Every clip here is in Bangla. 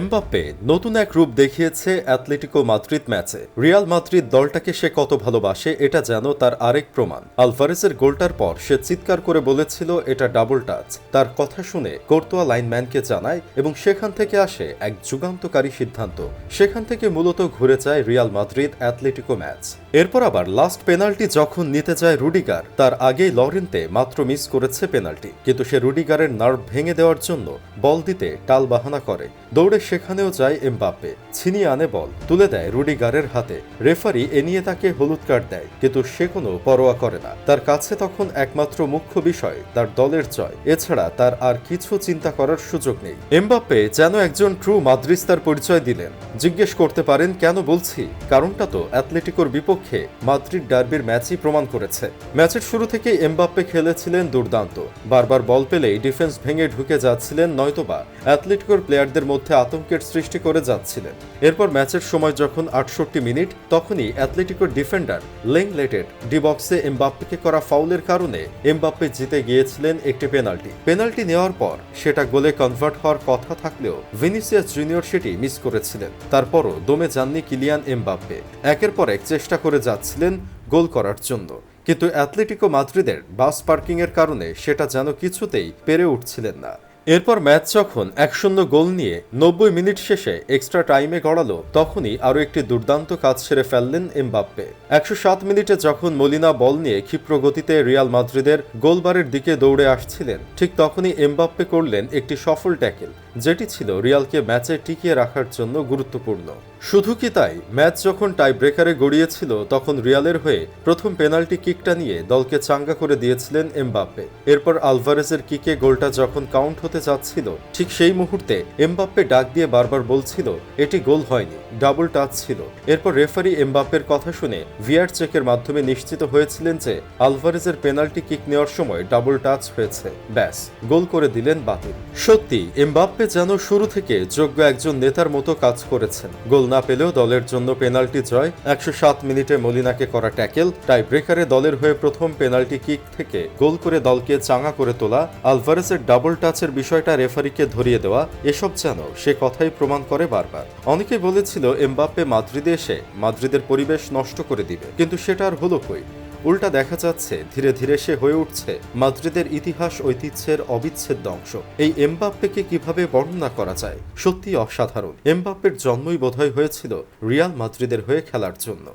এমবাপ্পে নতুন এক রূপ দেখিয়েছে অ্যাথলেটিকো মাদ্রিদ ম্যাচে। রিয়াল মাদ্রিদ দলটাকে সে কত ভালোবাসে, এটা যেন তার আরেক প্রমাণ। আলভারেজের গোলটার পর সে চিৎকার করে বলেছিল, এটা ডাবল টাচ। তার কথা শুনে কোর্তোয়া লাইনম্যানকে জানায় এবং সেখান থেকে আসে এক যুগান্তকারী সিদ্ধান্ত। সেখান থেকে মূলত ঘুরে যায় রিয়াল মাদ্রিদ অ্যাথলেটিকো ম্যাচ। এরপর আবার লাস্ট পেনাল্টি যখন নিতে যায় রুডিগার, তার আগেই লরেন্তে মাত্র মিস করেছে পেনাল্টি। কিন্তু সে রুডিগারের নার্ভ ভেঙে দেওয়ার জন্য বল দিতে টাল বাহানা করে। দৌড়ে সেখানেও যায় এমবাপ্পে। ছিনিয়ে আনে বল, তুলে দেয় রুডিগারের হাতে। রেফারি এ নিয়ে তাকে হলুদ কার্ড দেয়, কিন্তু সে কোনো পরোয়া করে না। তার কাছে তখন একমাত্র মুখ্য বিষয়, তার দলের জয়। এছাড়া তার আর কিছু চিন্তা করার সুযোগ নেই। এমবাপ্পে যেন একজন ট্রু মাদ্রিস্তার পরিচয় দিলেন। জিজ্ঞেস করতে পারেন, কেন বলছি? কারণটা তো অ্যাথলেটিকোর বিপক্ষে মাদ্রিদ ডার্বির ম্যাচই প্রমাণ করেছে। ম্যাচের শুরু থেকে এমবাপ্পে খেলেছিলেন দুর্দান্ত। বারবার বল পেলেই ডিফেন্স ভেঙে ঢুকে যাচ্ছিলেন নয়তোবা। অ্যাথলেটিকোর প্লেয়ারদের মধ্যে আতঙ্কের সৃষ্টি করে যাচ্ছিলেন। এরপর ম্যাচের সময় যখন আটষট্টি মিনিট, তখনই অ্যাথলেটিকোর ডিফেন্ডার লেং লেটেড ডি বক্সে এমবাপ্পেকে করা ফাউলের কারণে এমবাপ্পে জিতে গিয়েছিলেন একটি পেনাল্টি। পেনাল্টি নেওয়ার পর সেটা গোলে কনভার্ট হওয়ার কথা থাকলেও ভিনিসিয়াস জুনিয়র সেটি মিস করেছিলেন। তারপরও দমে যাননি কিলিয়ান এমবাপ্পে। একের পর এক চেষ্টা করে যাচ্ছিলেন গোল করার জন্য। কিন্তু অ্যাথলেটিকো মাদ্রিদের বাস পার্কিংয়ের কারণে সেটা যেন কিছুতেই পেরে উঠছিলেন না। এরপর ম্যাচ যখন এক শূন্য গোল নিয়ে নব্বই মিনিট শেষে এক্সট্রা টাইমে গড়ালো, তখনই আরও একটি দুর্দান্ত কাজ সেরে ফেললেন এমবাপ্পে। একশো সাত মিনিটে যখন মলিনা বল নিয়ে ক্ষিপ্র গতিতে রিয়াল মাদ্রিদের গোলবারের দিকে দৌড়ে আসছিলেন, ঠিক তখনই এমবাপ্পে করলেন একটি সফল ট্যাকেল যেটি ছিল রিয়ালকে ম্যাচে টিকিয়ে রাখার জন্য গুরুত্বপূর্ণ। শুধু কি তাই, ম্যাচ যখন টাই ব্রেকারে গড়িয়েছিল, তখন রিয়ালের হয়ে প্রথম পেনাল্টি কিকটা নিয়ে দলকে চাঙ্গা করে দিয়েছিলেন এমবাপ্পে। এরপর আলভারেজের কিকে গোলটা যখন কাউন্ট হতে যাচ্ছিল, ঠিক সেই মুহূর্তে এমবাপ্পে ডাক দিয়ে বারবার বলছিল, এটি গোল হয়নি, ডাবল টাচ ছিল। এরপর রেফারি এমবাপ্পের কথা শুনে ভিআর চেকের মাধ্যমে নিশ্চিত হয়েছিলেন যে আলভারেজের পেনাল্টি কিক নেওয়ার সময় ডাবল টাচ হয়েছে। ব্যাস, গোল করে দিলেন বাতিল। সত্যি এমবাপ্পে যেন শুরু থেকে যোগ্য একজন নেতার মতো কাজ করেছেন। গোল না পেলেও দলের জন্য পেনাল্টি জয়, একশো সাত মিনিটে মলিনাকে করা ট্যাকেল টাই ব্রেকারে দলের হয়ে প্রথম পেনাল্টি কিক থেকে গোল করে দলকে চাঙা করে তোলা আলভারেজের ডাবল টাচের বিষয়টা রেফারিকে ধরিয়ে দেওয়া, এসব যেন সে কথাই প্রমাণ করে বারবার। অনেকে বলেছিল, এমবাপ্পে মাদ্রিদে এসে মাদ্রিদের পরিবেশ নষ্ট করে দিবে, কিন্তু সেটা আর হলো কই? উল্টা দেখা যাচ্ছে, ধীরে ধীরে সে হয়ে উঠছে মাদ্রিদের ইতিহাস ঐতিহ্যের অবিচ্ছেদ্য অংশ। এই এমবাপ্পেকে কীভাবে বর্ণনা করা যায়? সত্যি অসাধারণ। এমবাপ্পের জন্মই বোধহয় হয়েছিল রিয়াল মাদ্রিদের হয়ে খেলার জন্য।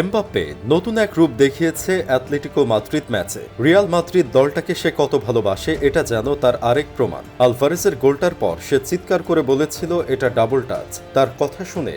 এমবাপ্পে নতুন এক রূপ দেখিয়েছে অ্যাথলেটিকো মাদ্রিদ ম্যাচে। রিয়াল মাদ্রিদ দলটাকে সে কত ভালোবাসে, এটা যেন তার আরেক প্রমাণ। আলভারেজের গোলটার পর সে চিৎকার করে বলেছিল, এটা ডাবল টাচ। তার কথা শুনে